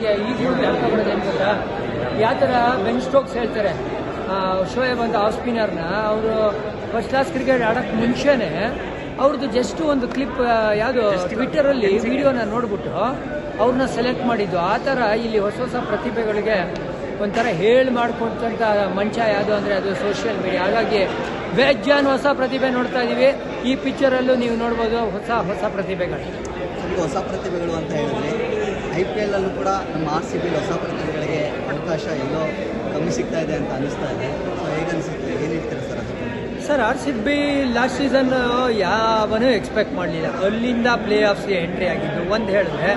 ನನಗೆ ಈಗಲೂ ಜ್ಞಾಪಕ ಬರೋದು ಏನು ಗೊತ್ತಾ ಯಾವ ಥರ ಬೆನ್ ಸ್ಟೋಕ್ಸ್ ಹೇಳ್ತಾರೆ. ಶೋಯಬ್ ಅಂತ ಆಫ್ ಸ್ಪಿನ್ನರ್ನ ಅವರು ಫಸ್ಟ್ ಕ್ಲಾಸ್ ಕ್ರಿಕೆಟ್ ಆಡೋಕ್ಕೆ ಮುಂಚೆನೆ ಅವ್ರದ್ದು ಜಸ್ಟ್ ಒಂದು ಕ್ಲಿಪ್ ಯಾವುದು ಟ್ವಿಟ್ಟರಲ್ಲಿ ವಿಡಿಯೋನ ನೋಡಿಬಿಟ್ಟು ಅವ್ರನ್ನ ಸೆಲೆಕ್ಟ್ ಮಾಡಿದ್ದು. ಆ ಥರ ಇಲ್ಲಿ ಹೊಸ ಹೊಸ ಪ್ರತಿಭೆಗಳಿಗೆ ಒಂಥರ ಹೇಳಿ ಮಾಡ್ಕೊಡ್ತಂಥ ಮಂಚ ಯಾವುದು ಅಂದರೆ ಅದು ಸೋಷಿಯಲ್ ಮೀಡಿಯಾ ಹಾಗಾಗಿ ಬೇಜಾನ್ ಹೊಸ ಪ್ರತಿಭೆ ನೋಡ್ತಾ ಇದ್ದೀವಿ ಈ ಪಿಕ್ಚರಲ್ಲೂ ನೀವು ನೋಡ್ಬೋದು ಹೊಸ ಹೊಸ ಪ್ರತಿಭೆಗಳು. ಹೊಸ ಪ್ರತಿಭೆಗಳು ಅಂತ ಹೇಳಿದ್ರೆ ಐ ಪಿ ಎಲ್ ಅಲ್ಲೂ ಕೂಡ ನಮ್ಮ ಆರ್ ಸಿ ಬಿಲ್ ಹೊಸ ಪ್ರತಿಭೆಗಳಿಗೆ ಅವಕಾಶ ಎಲ್ಲೋ ಕಮ್ಮಿ ಸಿಗ್ತಾ ಇದೆ ಅಂತ ಅನಿಸ್ತಾ ಇದೆ. ಸೊ ಹೇಗನ್ಸುತ್ತೆ ಏನು ಹೇಳ್ತೀರಾ ಸರ್ ಅದಕ್ಕೆ? Sir, R C B last season ಯಾವನೂ expect ಮಾಡಲಿಲ್ಲ. ಅಲ್ಲಿಂದ ಪ್ಲೇ ಆಫ್ಸ್ಗೆ ಎಂಟ್ರಿ ಆಗಿದ್ದು, ಒಂದು ಹೇಳಿದ್ರೆ,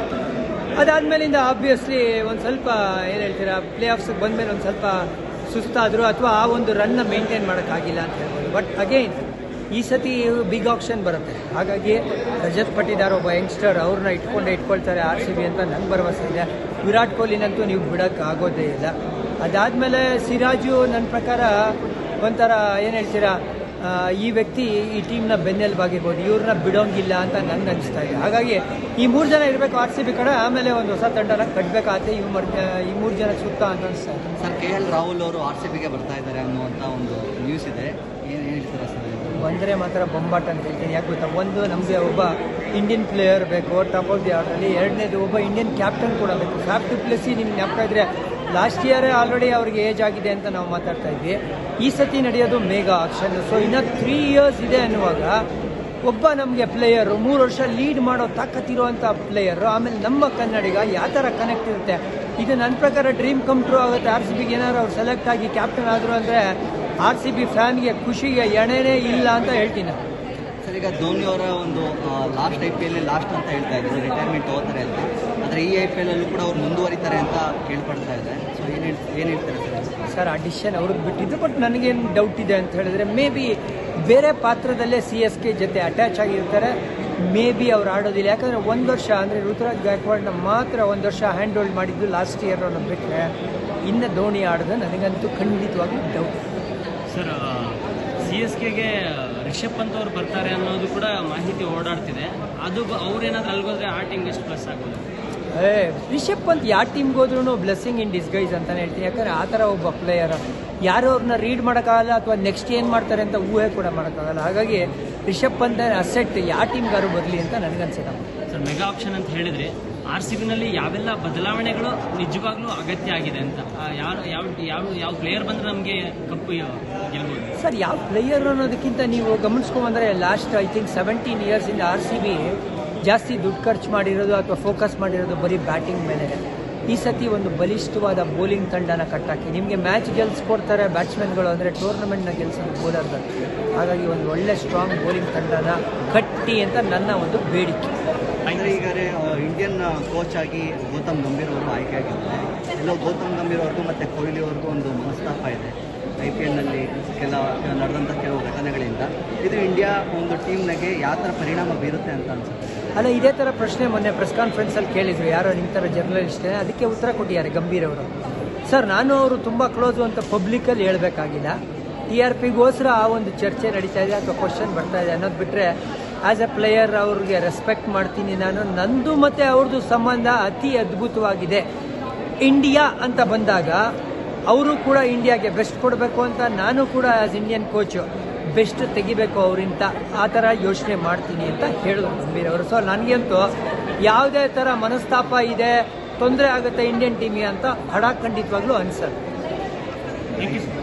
ಅದಾದ್ಮೇಲಿಂದ ಆಬ್ವಿಯಸ್ಲಿ ಒಂದು ಸ್ವಲ್ಪ, ಏನು ಹೇಳ್ತೀರಾ ಪ್ಲೇ ಆಫ್ಸ್ಗೆ ಬಂದಮೇಲೆ ಒಂದು ಸ್ವಲ್ಪ ಸುಸ್ತಾದರು ಅಥವಾ ಆ ಒಂದು ರನ್ನ ಮೇಂಟೈನ್ ಮಾಡೋಕ್ಕಾಗಿಲ್ಲ ಅಂತ ಹೇಳ್ಬೋದು. ಬಟ್ ಅಗೈನ್ ಈ ಸತಿ ಬಿಗ್ ಆಪ್ಷನ್ ಬರುತ್ತೆ. ಹಾಗಾಗಿ ರಜತ್ ಪಟ್ಟಿದಾರ್ ಒಬ್ಬ ಯಂಗ್ಸ್ಟರ್ ಅವ್ರನ್ನ ಇಟ್ಕೊಂಡೇ ಇಟ್ಕೊಳ್ತಾರೆ ಆರ್ ಸಿ ಬಿ ಅಂತ ನಂಗೆ ಭರವಸೆ ಇದೆ. ವಿರಾಟ್ ಕೊಹ್ಲಿನಂತೂ ನೀವು ಬಿಡೋಕ್ಕೆ ಆಗೋದೇ ಇಲ್ಲ. ಅದಾದಮೇಲೆ ಸಿರಾಜು ನನ್ನ ಪ್ರಕಾರ ಒಂಥರ ಏನು ಹೇಳ್ತೀರಾ ಈ ವ್ಯಕ್ತಿ ಈ ಟೀಮ್ನ ಬೆನ್ನೆಲುಬಾಗಿರ್ಬೋದು ಇವ್ರನ್ನ ಬಿಡೋಂಗಿಲ್ಲ ಅಂತ ನಂಗೆ ಅನಿಸ್ತಾ ಇದೆ. ಹಾಗಾಗಿ ಈ ಮೂರು ಜನ ಇರಬೇಕು ಆರ್ ಸಿ ಬಿ ಕಡೆ ಆಮೇಲೆ ಒಂದು ಹೊಸ ತಂಡನ ಕಟ್ಟಬೇಕಾಗತ್ತೆ ಈ ಮರ್ ಈ ಮೂರು ಜನ ಸುತ್ತ ಅಂತ ಅನಿಸ್ತಾ ಇದೆ. ಸರ್ ಕೆ ಎಲ್ ರಾಹುಲ್ ಅವರು ಆರ್ ಸಿ ಬಿಗೆ ಬರ್ತಾ ಇದ್ದಾರೆ ಅನ್ನುವಂಥ ಒಂದು ನ್ಯೂಸ್ ಇದೆ. ಏನು ಹೇಳ್ತೀರಾ ಸರ್? ಬಂದರೆ ಮಾತ್ರ ಬೊಂಬಾಟ್ ಅಂತ ಹೇಳ್ತೀನಿ. ಯಾಕೆ ಗೊತ್ತಾ? ಒಂದು ನಮಗೆ ಒಬ್ಬ ಇಂಡಿಯನ್ ಪ್ಲೇಯರ್ ಬೇಕು ಟಾಪ್ ಆಫ್ ದಿ ಆರ್ಡರ್ಲಿ ಎರಡನೇದು ಒಬ್ಬ ಇಂಡಿಯನ್ ಕ್ಯಾಪ್ಟನ್ ಕೂಡ ಬೇಕು. ಫ್ಯಾಪ್ ಟು ಪ್ಲಸ್ಸಿ ನಿಮ್ಗೆ ಜ್ಞಾಪಕ ಇದ್ರೆ ಲಾಸ್ಟ್ ಇಯರೇ ಆಲ್ರೆಡಿ ಅವ್ರಿಗೆ ಏಜ್ ಆಗಿದೆ ಅಂತ ನಾವು ಮಾತಾಡ್ತಾ ಇದ್ವಿ. ಈ ಸತಿ ನಡೆಯೋದು ಮೇಗಾ ಆಕ್ಷನ್. ಸೊ ಇನ್ನು ತ್ರೀ ಇಯರ್ಸ್ ಇದೆ ಅನ್ನುವಾಗ ಒಬ್ಬ ನಮಗೆ ಪ್ಲೇಯರು ಮೂರು ವರ್ಷ ಲೀಡ್ ಮಾಡೋ ತಾಕತ್ತಿರುವಂಥ ಪ್ಲೇಯರು ಆಮೇಲೆ ನಮ್ಮ ಕನ್ನಡಿಗ ಯಾವ ಥರ ಕನೆಕ್ಟ್ ಇರುತ್ತೆ? ಇದು ನನ್ನ ಪ್ರಕಾರ ಡ್ರೀಮ್ ಕಮ್ ಟ್ರೂ ಆಗುತ್ತೆ. ಆರ್ ಸಿ ಬಿಗೆ ಏನಾದ್ರು ಅವ್ರು ಸೆಲೆಕ್ಟ್ ಆಗಿ ಕ್ಯಾಪ್ಟನ್ ಆದರು ಅಂದರೆ ಆರ್ ಸಿ ಬಿ ಫ್ಯಾನ್ಗೆ ಖುಷಿಗೆ ಎಣೆನೇ ಇಲ್ಲ ಅಂತ ಹೇಳ್ತೀನಿ. ಈಗ ಧೋನಿ ಅವರ ಒಂದು last I P L last ಅಂತ ಹೇಳ್ತಾ ಇದ್ರು ರಿಟೈರ್ಮೆಂಟ್ ತಗೋತಾರೆ ಅಂತ. ಆದರೆ ಈ ಐ ಪಿ ಎಲ್ ಅಲ್ಲೂ ಕೂಡ ಅವ್ರು ಮುಂದುವರಿತಾರೆ ಅಂತ ಕೇಳ್ಪಡ್ತಾ ಇದೆ ಸೊ ಏನು ಏನು ಹೇಳ್ತಾರೆ ಸರ್ ಸರ್ ಆ ಡಿಸಿಷನ್ ಅವ್ರಿಗೆ ಬಿಟ್ಟಿದ್ದು ಬಟ್ ನನಗೇನು ಡೌಟ್ ಇದೆ ಅಂತ ಹೇಳಿದ್ರೆ ಮೇ ಬಿ ಬೇರೆ ಪಾತ್ರದಲ್ಲೇ ಸಿ ಎಸ್ ಕೆ ಜೊತೆ ಅಟ್ಯಾಚ್ ಆಗಿರ್ತಾರೆ. ಮೇ ಬಿ ಅವ್ರು ಆಡೋದಿಲ್ಲ. ಯಾಕಂದರೆ ಒಂದು ವರ್ಷ ಅಂದರೆ ಋತುರಾಜ್ ಗಾಯಕ್ವಾಡ್ನ ಮಾತ್ರ ಒಂದು ವರ್ಷ ಹ್ಯಾಂಡ್ ಹೋಲ್ಡ್ ಮಾಡಿದ್ದು ಲಾಸ್ಟ್ ಇಯರ್ ಅವ್ರನ್ನ ಬಿಟ್ಟರೆ ಇನ್ನು ಧೋನಿ ಆಡೋದು ನನಗಂತೂ ಖಂಡಿತವಾಗಿ ಡೌಟ್ ಸರ್ ಸಿ ಎಸ್ ಕೆಗೆ ರಿಷಬ್ ಪಂತ್ ಅವ್ರು ಬರ್ತಾರೆ ಅನ್ನೋದು ಕೂಡ ಮಾಹಿತಿ ಓಡಾಡ್ತಿದೆ. ಅದು ಅವ್ರೇನಾದ್ರೂ ಅಲ್ಗೋದ್ರೆ ಆ ಟೀಮ್ಗೆ ಎಷ್ಟು ಪ್ಲಸ್ ಆಗೋದು? ಏ, ರಿಷಬ್ ಪಂತ್ ಯಾವ ಟೀಮ್ಗೆ ಹೋದ್ರೂ ಬ್ಲೆಸ್ಸಿಂಗ್ ಇನ್ ಡಿಸ್ಗೈಸ್ ಅಂತಾನೆ ಹೇಳ್ತೀನಿ. ಯಾಕಂದ್ರೆ ಆ ಥರ ಒಬ್ಬ ಪ್ಲೇಯರ್ ಯಾರು ಅವ್ರನ್ನ ರೀಡ್ ಮಾಡೋಕ್ಕಾಗಲ್ಲ ಅಥವಾ ನೆಕ್ಸ್ಟ್ ಏನು ಮಾಡ್ತಾರೆ ಅಂತ ಊಹೆ ಕೂಡ ಮಾಡೋಕ್ಕಾಗಲ್ಲ. ಹಾಗಾಗಿ ರಿಷಬ್ ಪಂತ್ ಅಸೆಟ್ ಯಾವ ಟೀಮ್ಗಾರು ಬರಲಿ ಅಂತ ನನಗನ್ಸುತ್ತೆ. ಸರ್ ಮೆಗಾ ಆಪ್ಷನ್ ಅಂತ ಹೇಳಿದ್ರೆ ಆರ್ ಸಿ ಬಿನಲ್ಲಿ ಯಾವೆಲ್ಲ ಬದಲಾವಣೆಗಳು ನಿಜವಾಗ್ಲೂ ಅಗತ್ಯ ಆಗಿದೆ ಅಂತ ಯಾರು ಯಾವ ಯಾವ ಯಾವ ಪ್ಲೇಯರ್ ಬಂದ್ರೆ ನಮಗೆ ಕಪ್ಪು ಗೆಲ್ಬೋದು? ಸರ್ ಯಾವ ಪ್ಲೇಯರ್ ಅನ್ನೋದಕ್ಕಿಂತ ನೀವು ಗಮನಿಸ್ಕೊಂಬಂದ್ರೆ ಲಾಸ್ಟ್ ಐ ಥಿಂಕ್ ಸೆವೆಂಟೀನ್ ಇಯರ್ಸಿಂದ ಆರ್ ಸಿ ಬಿ ಜಾಸ್ತಿ ದುಡ್ಡು ಖರ್ಚು ಮಾಡಿರೋದು ಅಥವಾ ಫೋಕಸ್ ಮಾಡಿರೋದು ಬರೀ ಬ್ಯಾಟಿಂಗ್ ಮೇಲೆ ಈ ಸತಿ ಒಂದು ಬಲಿಷ್ಠವಾದ ಬೌಲಿಂಗ್ ತಂಡನ ಕಟ್ಟಾಕಿ. ನಿಮಗೆ ಮ್ಯಾಚ್ ಗೆಲ್ಸ್ಕೊಡ್ತಾರೆ ಬ್ಯಾಟ್ಸ್ಮನ್ಗಳು ಅಂದರೆ ಟೂರ್ನಮೆಂಟ್ನ ಗೆಲ್ಸೋದು ಬೌಲರ್ಗಳು ಹಾಗಾಗಿ ಒಂದು ಒಳ್ಳೆ ಸ್ಟ್ರಾಂಗ್ ಬೌಲಿಂಗ್ ತಂಡನ ಕಟ್ಟಿ ಅಂತ ನನ್ನ ಒಂದು ಬೇಡಿಕೆ. ಅಂದರೆ ಈಗ ಇಂಡಿಯನ್ ಕೋಚ್ ಆಗಿ ಗೌತಮ್ ಗಂಭೀರ್ ಅವರು ಆಯ್ಕೆ ಆಗಿದ್ದಾರೆ. ಎಲ್ಲೋ ಗೌತಮ್ ಗಂಭೀರ್ ಅವ್ರಿಗೂ ಮತ್ತು ಕೊಹ್ಲಿ ಅವ್ರಿಗೂ ಒಂದು ಮನಸ್ತಾಪ ಐ ಪಿ ಎಲ್ನಲ್ಲಿ ಕೆಲ ನಡೆದಂಥ ಕೆಲವು ಘಟನೆಗಳಿಂದ ಇದು ಇಂಡಿಯಾ ಒಂದು ಟೀಮ್ನಾಗೆ ಯಾವ ಥರ ಪರಿಣಾಮ ಬೀರುತ್ತೆ ಅಂತ ಅನ್ಸುತ್ತೆ? ಅಲ್ಲ, ಇದೇ ಥರ ಪ್ರಶ್ನೆ ಮೊನ್ನೆ ಪ್ರೆಸ್ ಕಾನ್ಫರೆನ್ಸಲ್ಲಿ ಕೇಳಿದರು ಯಾರೋ ನಿಮ್ಮ ಥರ ಜರ್ನಲಿಸ್ಟ್ ಅದಕ್ಕೆ ಉತ್ತರ ಕೊಟ್ಟಿದ್ದಾರೆ ಗಂಭೀರ್ ಅವರು. ಸರ್, ನಾನು ಅವರು ತುಂಬ ಕ್ಲೋಸು ಅಂತ ಪಬ್ಲಿಕಲ್ಲಿ ಹೇಳಬೇಕಾಗಿಲ್ಲ. ಟಿ ಆರ್ ಪಿಗೋಸ್ಕರ ಆ ಒಂದು ಚರ್ಚೆ ನಡೀತಾ ಇದೆ, ಅಥವಾ ಕ್ವಶನ್ ಬರ್ತಾ ಇದೆ ಅನ್ನೋದು ಬಿಟ್ಟರೆ ಆ್ಯಸ್ ಎ ಪ್ಲೇಯರ್ ಅವ್ರಿಗೆ ರೆಸ್ಪೆಕ್ಟ್ ಮಾಡ್ತೀನಿ ನಾನು. ನಂದು ಮತ್ತು ಅವ್ರದ್ದು ಸಂಬಂಧ ಅತಿ ಅದ್ಭುತವಾಗಿದೆ. ಇಂಡಿಯಾ ಅಂತ ಬಂದಾಗ ಅವರು ಕೂಡ ಇಂಡಿಯಾಗೆ ಬೆಸ್ಟ್ ಕೊಡಬೇಕು ಅಂತ, ನಾನು ಕೂಡ ಆಸ್ ಇಂಡಿಯನ್ ಕೋಚು ಬೆಸ್ಟ್ ತೆಗಿಬೇಕು ಅವರಿಂದ ಆ ಥರ ಯೋಚನೆ ಮಾಡ್ತೀನಿ ಅಂತ ಹೇಳಿದ್ರು ಗಂಭೀರ್ ಅವರು. ಸೊ ನನಗಂತೂ ಯಾವುದೇ ಥರ ಮನಸ್ತಾಪ ಇದೆ, ತೊಂದರೆ ಆಗುತ್ತೆ ಇಂಡಿಯನ್ ಟೀಮಿಗೆ ಅಂತ ಹಡ ಖಂಡಿತವಾಗ್ಲೂ ಅನ್ಸರ್ ಥ್ಯಾಂಕ್ ಯು